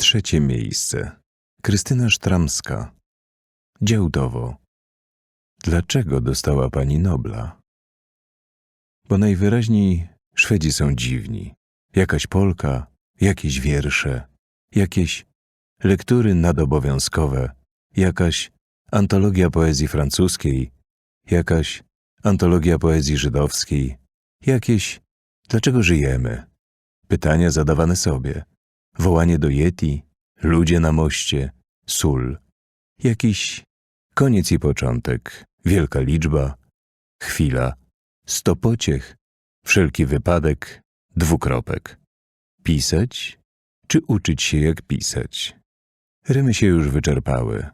Trzecie miejsce. Krystyna Sztramska. Działdowo. Dlaczego dostała pani Nobla? Bo najwyraźniej Szwedzi są dziwni. Jakaś Polka, jakieś wiersze, jakieś lektury nadobowiązkowe, jakaś antologia poezji francuskiej, jakaś antologia poezji żydowskiej, jakieś dlaczego żyjemy? Pytania zadawane sobie, wołanie do Yeti, ludzie na moście, sól, jakiś koniec i początek, wielka liczba, chwila, sto pociech, wszelki wypadek, dwukropek. Pisać czy uczyć się jak pisać? Rymy się już wyczerpały,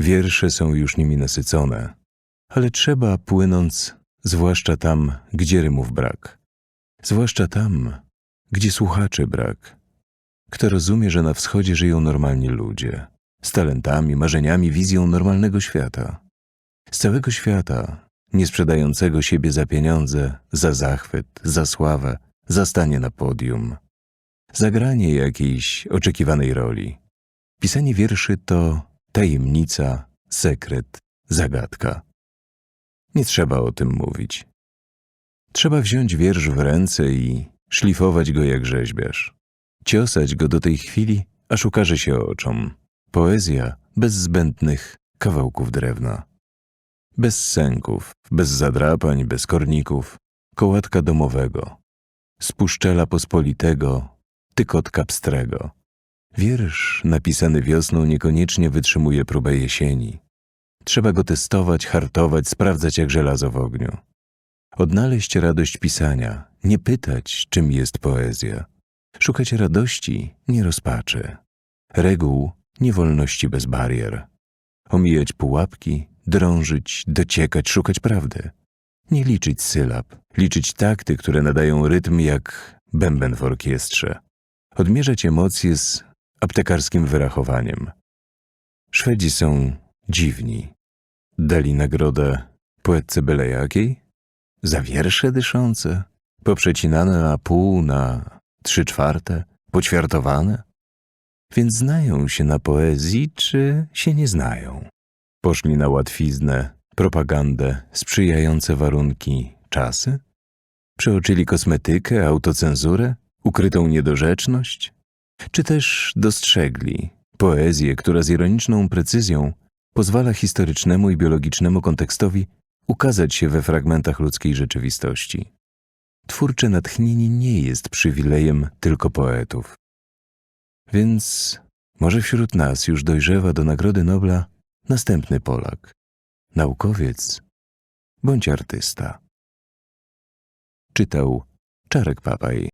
wiersze są już nimi nasycone, ale trzeba płynąc, zwłaszcza tam, gdzie rymów brak, zwłaszcza tam, gdzie słuchaczy brak. Kto rozumie, że na wschodzie żyją normalni ludzie, z talentami, marzeniami, wizją normalnego świata. Z całego świata, nie sprzedającego siebie za pieniądze, za zachwyt, za sławę, za stanie na podium. Zagranie jakiejś oczekiwanej roli. Pisanie wierszy to tajemnica, sekret, zagadka. Nie trzeba o tym mówić. Trzeba wziąć wiersz w ręce i szlifować go jak rzeźbiarz. Ciosać go do tej chwili, aż ukaże się oczom. Poezja bez zbędnych kawałków drewna. Bez sęków, bez zadrapań, bez korników. Kołatka domowego. Spuszczela pospolitego, tykotka pstrego. Wiersz napisany wiosną niekoniecznie wytrzymuje próbę jesieni. Trzeba go testować, hartować, sprawdzać jak żelazo w ogniu. Odnaleźć radość pisania, nie pytać, czym jest poezja. Szukać radości, nie rozpaczy. Reguł, nie wolności bez barier. Omijać pułapki, drążyć, dociekać, szukać prawdy. Nie liczyć sylab, liczyć takty, które nadają rytm jak bęben w orkiestrze. Odmierzać emocje z aptekarskim wyrachowaniem. Szwedzi są dziwni. Dali nagrodę poetce byle jakiej? Za wiersze dyszące? Poprzecinane na pół, na trzy czwarte? Poćwiartowane? Więc znają się na poezji, czy się nie znają? Poszli na łatwiznę, propagandę, sprzyjające warunki, czasy? Przeoczyli kosmetykę, autocenzurę, ukrytą niedorzeczność? Czy też dostrzegli poezję, która z ironiczną precyzją pozwala historycznemu i biologicznemu kontekstowi ukazać się we fragmentach ludzkiej rzeczywistości? Twórcze natchnienie nie jest przywilejem tylko poetów. Więc może wśród nas już dojrzewa do Nagrody Nobla następny Polak, naukowiec bądź artysta. Czytał Czarek Papaj.